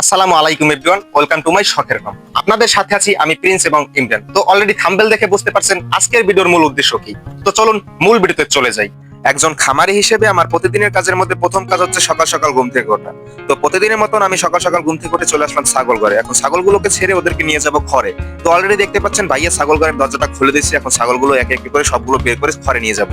আসসালামু আলাইকুম everyone, welcome to my শখের কম আপনাদের সাথে আছি আমি প্রিন্স এবং ইমরান। তো অলরেডি থাম্বেল দেখে বুঝতে পারছেন আজকের ভিডিওর মূল উদ্দেশ্য কি। তো চলুন মূল ভিডিওতে চলে যাই। একজন খামারি হিসেবে আমার প্রতিদিনের কাজের মধ্যে প্রথম কাজ হচ্ছে সকাল সকাল ঘুম থেকে ওঠা। তো প্রতিদিনের মতন আমি সকাল সকাল ঘুম থেকে উঠে চলে আসলাম ছাগল ঘরে। এখন ছাগলগুলোকে ছেড়ে ওদেরকে নিয়ে যাব ঘরে। তো অলরেডি দেখতে পাচ্ছেন ভাইয়া ছাগল ঘরের দরজাটা খুলে দিচ্ছি এখন ছাগলগুলো এক এক করে সবগুলো বের করে ঘরে নিয়ে যাব।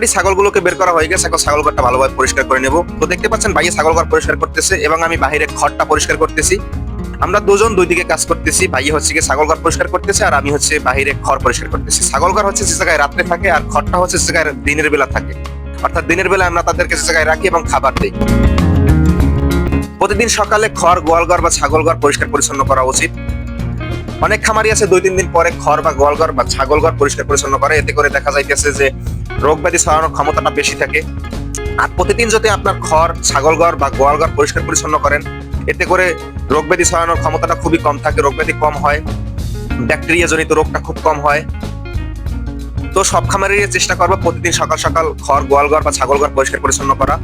অলরেডি ছাগলগুলোকে বের করা হয়ে গেছে। এখন ছাগল ঘরটা ভালোভাবে পরিষ্কার করে নেব। তো দেখতে পাচ্ছেন ভাইয়া ছাগল ঘর পরিষ্কার করতেছে এবং আমি বাইরে ঘরটা পরিষ্কার করতেছি। আমরা দুজন দুই দিকে কাজ করতেছি। ভাইয়া হচ্ছে গিয়ে ছাগল ঘর পরিষ্কার করতেছে আর আমি হচ্ছে বাইরে ঘর পরিষ্কার করতেছি। ছাগল ঘর হচ্ছে যে জায়গায় রাত্রে থাকে আর ঘরটা হচ্ছে যে জায়গায় দিনের বেলা থাকে। অর্থাৎ দিনের বেলা আমরা তাদেরকে যে জায়গায় রাখি এবং খাবার দিই। প্রতিদিন সকালে খড় গোয়ালঘর বা ছাগল ঘর পরিষ্কার পরিচ্ছন্ন করা উচিত। অনেক খামারি আছে দুই, তিন দিন পরে খড় বা গোয়ালঘর বা ছাগল ঘর পরিষ্কার পরিচ্ছন্ন করে। এতে করে দেখা যাইতেছে যে রোগ ব্যাধি ছড়ানোর ক্ষমতাটা বেশি থাকে। আর প্রতিদিন যদি আপনার খড়, ছাগলঘর বা গোয়ালঘর পরিষ্কার পরিচ্ছন্ন করেন, এতে করে রোগ ব্যাধি ছড়ানোর ক্ষমতাটা খুবই কম থাকে রোগ ব্যাধি কম হয়, ব্যাকটেরিয়া জনিত রোগটা খুব কম হয়। তো সব খামারেরই চেষ্টা করব প্রতিদিন সকাল সকাল খড়, গোয়ালঘর বা ছাগলঘর পরিষ্কার পরিচ্ছন্ন করা।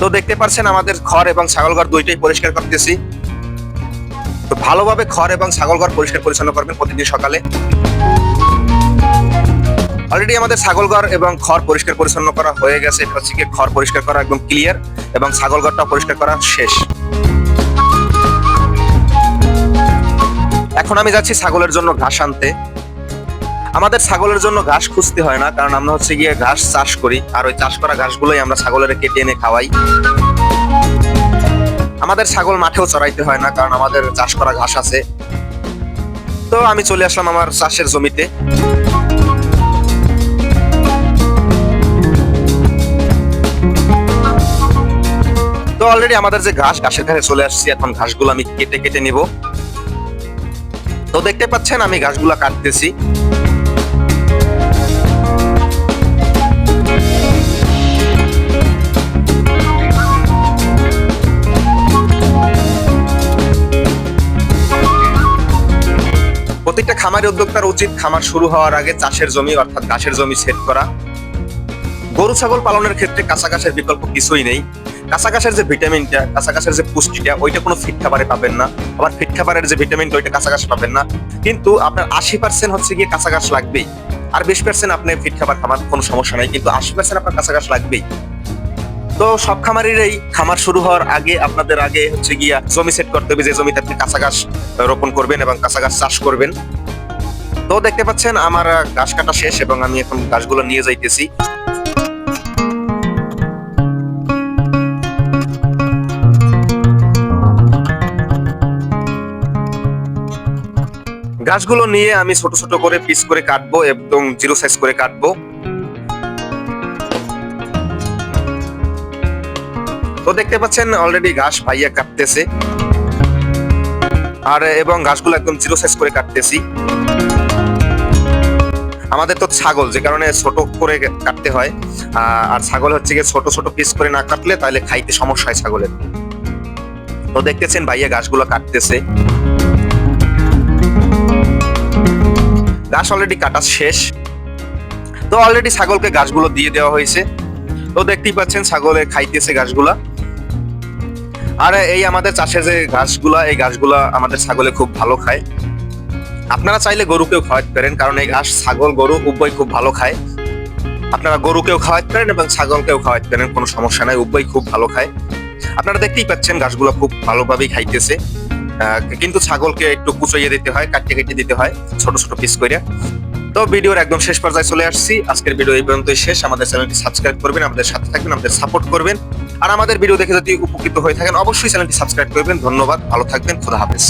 তো দেখতে পাচ্ছেন আমাদের খড় এবং ছাগলঘর দুইটাই পরিষ্কার করতেছি। তো ভালোভাবে খড় এবং ছাগলঘর পরিষ্কার পরিচ্ছন্ন করবেন প্রতিদিন সকালে। অলরেডি আমাদের ছাগলঘর এবং খড় পরিষ্কার পরিচ্ছন্ন করা হয়ে গেছে। এটা হচ্ছে খড় পরিষ্কার করা একদম ক্লিয়ার এবং ছাগলঘরটাও পরিষ্কার করা শেষ। এখন আমি যাচ্ছি ছাগলের জন্য ঘাস আনতে। আমাদের ছাগলের জন্য ঘাস খুঁজতে হয় না, কারণ আমরা হচ্ছে গিয়ে ঘাস চাষ করি, আর ওই চাষ করা ঘাসগুলোই আমরা ছাগলের কেটে এনে খাওয়াই। আমাদের ছাগল মাঠেও চড়াইতে হয় না, কারণ আমাদের চাষ করা ঘাস আছে। তো আমি চলে আসলাম আমার চাষের জমিতে। অলরেডি আমাদের যে ঘাস, ঘাসের ধারে চলে আসছি, এখন ঘাসগুলো আমি কেটে কেটে নিব। তো দেখতে পাচ্ছেন, আমি ঘাসগুলো কাটতেছি। প্রত্যেকটা খামারি উদ্যোক্তার উচিত খামার শুরু হওয়ার আগে চাষের জমি, অর্থাৎ ঘাসের জমি সেট করা। গরু ছাগল পালনের ক্ষেত্রে ঘাসের বিকল্প কিছুই নেই। ঘাসের যে ভিটামিনটা কাঁচা যে পুষ্টিটা, ওইটা কোনো ফিট খাবারে পাবেন না। আবার ফিট খাবারের যে ভিটামিনটা, ওইটা কাঁচা পাবেন না। কিন্তু আপনার আশি পার্সেন্ট হচ্ছে গিয়ে কাঁচা লাগবেই। আর বিশ পার্সেন্ট আপনি ফিট খাবার খাবার কোনো সমস্যা নাই, কিন্তু আশি পার্সেন্ট আপনার কাঁচা লাগবেই। তো সব খামারেরই খামার শুরু হওয়ার আগে, আপনাদের আগে হচ্ছে গিয়া জমি সেট করতে হবে যে জমিতে আপনি কাঁচা ঘাস রোপণ করবেন এবং কাঁচা ঘাস চাষ করবেন। তো দেখতে পাচ্ছেন, আমার ঘাস কাটা শেষ এবং আমি এখন ঘাসগুলো নিয়ে যাইতেছি। গাছগুলো নিয়ে আমি ছোট ছোট করে পিস করে কাটবো এবং জিরো সাইজ করে কাটবো। তো দেখতে পাচ্ছেন অলরেডি ঘাস ভাইয়া কাটতেছে। আর, এবং ঘাসগুলো একদম জিরো সাইজ করে কাটতেছি। আমাদের তো ছাগল, যে কারণে ছোট করে কাটতে হয়। আর ছাগল হচ্ছে গিয়ে ছোট ছোট পিস করে না কাটলে তাহলে খাইতে সমস্যা হয় ছাগলের। তো দেখতেছেন ভাইয়া ঘাসগুলো কাটতেছে। ঘাস অলরেডি কাটা শেষ। তো অলরেডি ছাগলকে গাছগুলো দিয়ে দেওয়া হয়েছে। তো দেখতেই পাচ্ছেন ছাগলে খাইতেছে গাছগুলা। আর এই আমাদের চাষে যে ঘাসগুলা এই ঘাসগুলা আমাদের ছাগলে খুব ভালো খায়। আপনারা চাইলে গরুকেও খাওয়াতে পারেন, কারণ এই ঘাস ছাগল, গরু উভয় খুব ভালো খায়। আপনারা গরুকেও খাওয়াতে পারেন এবং ছাগলকেও খাওয়াতে পারেন, কোনো সমস্যা নাই, উভয় খুব ভালো খায়। আপনারা দেখতেই পাচ্ছেন ঘাসগুলো খুব ভালোভাবেই খাইতেছে। কিন্তু ছাগলকে একটু কুচাইয়ে দিতে হয় কাটিয়ে কেটে দিতে হয়, ছোট ছোট পিস করে তো ভিডিওর একদম শেষ পর্যায়ে চলে আসছি। আজকের ভিডিও এই পর্যন্তই শেষ। আমাদের চ্যানেলটি সাবস্ক্রাইব করবেন, আমাদের সাথে থাকবেন, আমাদের সাপোর্ট করবেন। আর আমাদের ভিডিও দেখে যদি উপকৃত হয়ে থাকেন, অবশ্যই চ্যানেলটি সাবস্ক্রাইব করবেন। ধন্যবাদ, ভালো থাকবেন, খোদা হাফেজ।